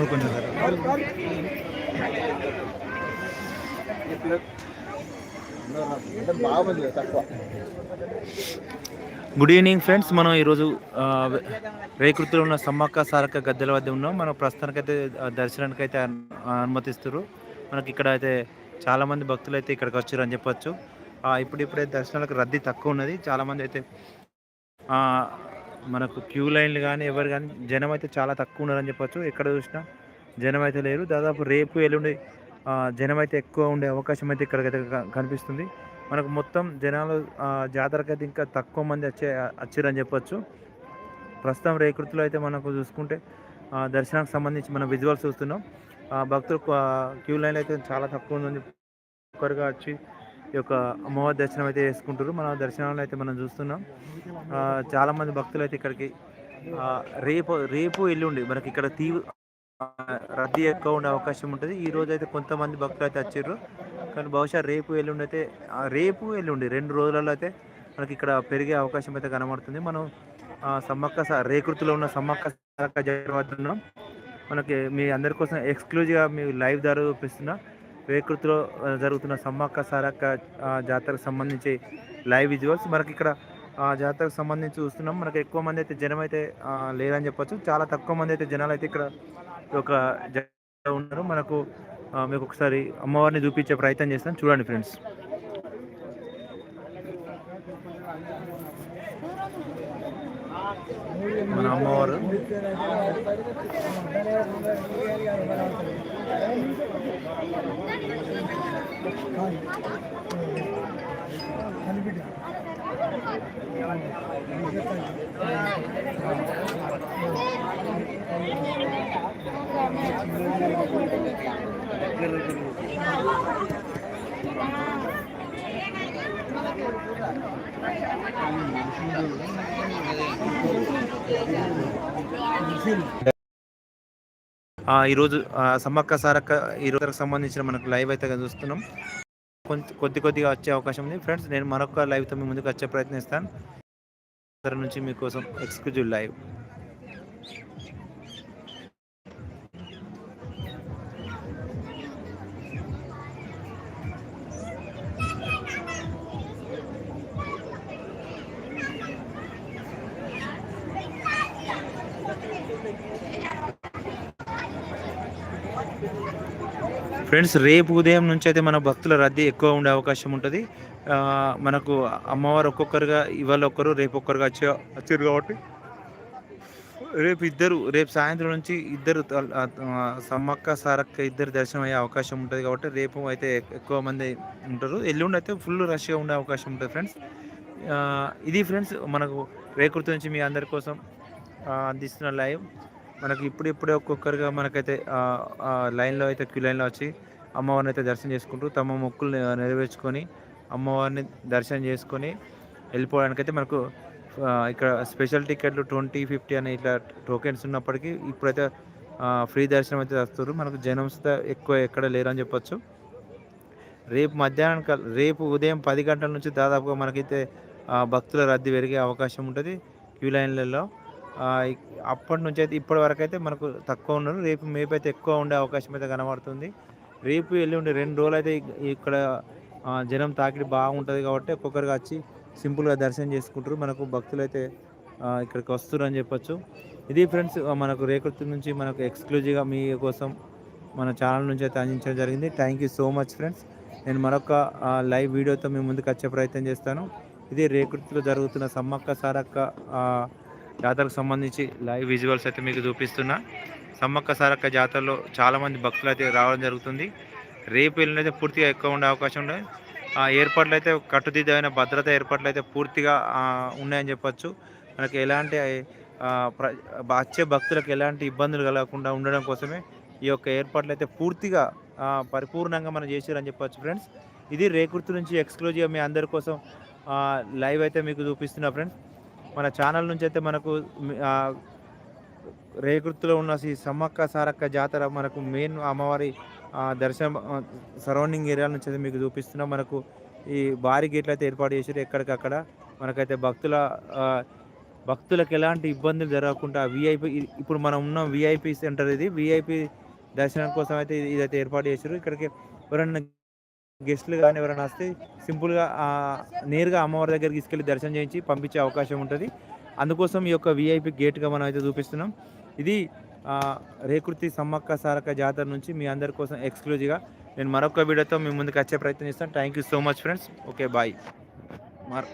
Photo. Good evening friends మనం ఈరోజు రేకృతిలో ఉన్న సమ్మక్క సారక్క గద్దెల వద్ద ఉన్నాం. మనం ప్రస్తుతానికైతే ఆ, దర్శనానికి అయితే అనుమతిస్తారు మనకి ఇక్కడ అయితే చాలామంది భక్తులు అయితే ఇక్కడికి వచ్చారు అని చెప్పొచ్చు. ఇప్పుడు ఇప్పుడైతే దర్శనాలకు రద్దీ తక్కువ ఉన్నది. చాలామంది అయితే మనకు క్యూ లైన్లు కానీ ఎవరు కానీ జనం అయితే చాలా తక్కువ ఉన్నారని చెప్పొచ్చు. ఎక్కడ చూసినా జనం అయితే లేరు. దాదాపు రేపు ఎల్లుండి జనం అయితే ఎక్కువ ఉండే అవకాశం అయితే ఇక్కడికైతే కనిపిస్తుంది. మనకు మొత్తం జనాలు జాతరకు అయితే ఇంకా తక్కువ మంది వచ్చే వచ్చారని చెప్పొచ్చు. ప్రస్తుతం రేకృతిలో అయితే మనకు చూసుకుంటే దర్శనానికి సంబంధించి మనం విజువల్స్ చూస్తున్నాం. భక్తులు క్యూ లైన్ అయితే చాలా తక్కువ ఉందని ఒక్కరుగా వచ్చి ఈ యొక్క అమ్మవారి దర్శనం అయితే చేసుకుంటారు మన దర్శనంలో అయితే మనం చూస్తున్నాం. చాలామంది భక్తులు అయితే ఇక్కడికి రేపు రేపు ఎల్లుండి మనకి ఇక్కడ తీవ్ర రద్దీ ఎక్కువ ఉండే అవకాశం ఉంటుంది. ఈ రోజు అయితే కొంతమంది భక్తులు అయితే వచ్చారు కానీ బహుశా రేపు ఎల్లుండి అయితే రేపు ఎల్లుండి రెండు రోజులలో అయితే మనకి ఇక్కడ పెరిగే అవకాశం అయితే కనబడుతుంది. మనం ఆ, సమ్మక్క స- రేకృతిలో ఉన్న సమ్మక్క సారక్క జాతర వద్ద ఉన్నాం. మనకి మీ అందరి కోసం ఎక్స్క్లూజివ్గా మీ లైవ్ ద్వారా చూపిస్తున్న వేకృతిలో జరుగుతున్న సమ్మక్క సారక్క జాతరకు సంబంధించి లైవ్ విజువల్స్ మనకి ఇక్కడ జాతరకు సంబంధించి చూస్తున్నాం. మనకి ఎక్కువ మంది అయితే జనం అయితే లేరని చెప్పొచ్చు. చాలా తక్కువ మంది అయితే జనాలు అయితే ఇక్కడ ఒక ఉన్నారు. మనకు మీకు ఒకసారి అమ్మవారిని చూపించే ప్రయత్నం చేస్తాను. చూడండి ఫ్రెండ్స్ మన అమ్మవారు ఆ, ఈరోజు సమ్మక్క సారక్క ఈ సంబంధించిన మనకు లైవ్ అయితే చూస్తున్నాం. కొంత కొద్ది కొద్దిగా వచ్చే అవకాశం ఉంది. ఫ్రెండ్స్ నేను మరొక లైవ్తో మీ ముందుకు వచ్చే ప్రయత్నిస్తాను. నుంచి మీకోసం ఎక్స్క్లూజివ్ లైవ్. ఫ్రెండ్స్ రేపు ఉదయం నుంచి అయితే మన భక్తుల రద్దీ ఎక్కువ ఉండే అవకాశం ఉంటుంది. మనకు అమ్మవారు ఒక్కొక్కరుగా ఇవాళ ఒక్కరు రేపు ఒక్కరుగా వచ్చే వచ్చారు కాబట్టి. రేపు ఇద్దరు రేపు సాయంత్రం నుంచి ఇద్దరు సమ్మక్క సారక్క ఇద్దరు దర్శనం అయ్యే అవకాశం ఉంటుంది కాబట్టి రేపు అయితే ఎక్కువ మంది ఉంటారు. ఎల్లుండి అయితే ఫుల్ రష్గా ఉండే అవకాశం ఉంటుంది ఫ్రెండ్స్. ఇది ఫ్రెండ్స్ మనకు రేకుర్తి నుంచి మీ అందరి కోసం అందిస్తున్న లైవ్. మనకి ఇప్పుడు ఇప్పుడే ఒక్కొక్కరుగా మనకైతే లైన్లో అయితే క్యూ లైన్లో వచ్చి అమ్మవారిని అయితే దర్శనం చేసుకుంటూ తమ మొక్కులు నెరవేర్చుకొని అమ్మవారిని దర్శనం చేసుకొని వెళ్ళిపోవడానికైతే మనకు ఇక్కడ స్పెషల్ టికెట్లు ట్వంటీ ఫిఫ్టీ అనే ఇట్లా టోకెన్స్ ఉన్నప్పటికీ ఇప్పుడైతే ఫ్రీ దర్శనం అయితే వస్తారు మనకు జనంస్త ఎక్కువ ఎక్కడ లేరని చెప్పొచ్చు. రేపు మధ్యాహ్నం కల్ రేపు ఉదయం పది గంటల నుంచి దాదాపుగా మనకైతే భక్తుల రద్దీ పెరిగే అవకాశం ఉంటుంది క్యూ లైన్లలో. అప్పటి నుంచి అయితే ఇప్పటి వరకు అయితే మనకు తక్కువ ఉన్నారు. రేపు మేపు అయితే ఎక్కువ ఉండే అవకాశం అయితే కనబడుతుంది. రేపు ఎల్లుండి రెండు రోజులు అయితే ఇక్కడ జనం తాకిడి బాగుంటుంది కాబట్టి ఒక్కొక్కరికి వచ్చి సింపుల్గా దర్శనం చేసుకుంటారు. మనకు భక్తులు అయితే ఇక్కడికి వస్తారు అని చెప్పొచ్చు. ఇది ఫ్రెండ్స్ మనకు రేకృతి నుంచి మనకు ఎక్స్క్లూజివ్గా మీ కోసం మన ఛానల్ నుంచి అయితే అందించడం జరిగింది. Thank you so much friends. నేను మరొక లైవ్ వీడియోతో మీ ముందుకు వచ్చే ప్రయత్నం చేస్తాను. ఇది రేకృతిలో జరుగుతున్న సమ్మక్క సారక్క జాతరకు సంబంధించి లైవ్ విజువల్స్ అయితే మీకు చూపిస్తున్నా. సమ్మక్క సారక్క జాతరలో చాలామంది భక్తులు అయితే రావడం జరుగుతుంది. రేపు ఎల్లుండి అయితే పూర్తిగా ఎక్కువ ఉండే అవకాశం ఉంది ఆ ఏర్పాట్లు అయితే కట్టుదిద్దమైన భద్రత ఏర్పాట్లు అయితే పూర్తిగా ఉన్నాయని చెప్పచ్చు. మనకి ఎలాంటి ప్ర వచ్చే భక్తులకు ఎలాంటి ఇబ్బందులు కలగకుండా ఉండడం కోసమే ఈ యొక్క ఏర్పాట్లు అయితే పూర్తిగా పరిపూర్ణంగా మనం చేసారని చెప్పొచ్చు ఫ్రెండ్స్. ఇది రేకుర్తి నుంచి ఎక్స్క్లూజివ్గా మీ అందరి కోసం లైవ్ అయితే మీకు చూపిస్తున్నా ఫ్రెండ్స్. మన ఛానల్ నుంచి అయితే మనకు ఆ, ఉన్న ఈ సమ్మక్క సారక్క జాతర మనకు మెయిన్ అమ్మవారి దర్శనం సరౌండింగ్ ఏరియా నుంచి అయితే మీకు చూపిస్తున్నాం. మనకు ఈ భారీ గేట్లు అయితే ఏర్పాటు చేశారు ఎక్కడికక్కడ. మనకైతే భక్తుల భక్తులకు ఎలాంటి ఇబ్బందులు జరగకుండా విఐపి ఇప్పుడు మనం ఉన్న విఐపి సెంటర్ ఇది. విఐపి దర్శనం కోసం అయితే ఇదైతే ఏర్పాటు చేశారు ఇక్కడికి ఎవరన్నా గెస్ట్లు కానీ ఎవరైనా వస్తే సింపుల్గా నేరుగా అమ్మవారి దగ్గరికి తీసుకెళ్ళి దర్శనం చేయించి పంపించే అవకాశం ఉంటుంది. అందుకోసం ఈ యొక్క విఐపి గేట్గా మనం అయితే చూపిస్తున్నాం. ఇది రేకృతి సమ్మక్క సారక జాతర నుంచి మీ అందరి కోసం ఎక్స్క్లూజివ్గా నేను మరొక వీడియోతో మీ ముందుకు వచ్చే ప్రయత్నం చేస్తాను. Thank you so much friends okay bye మర్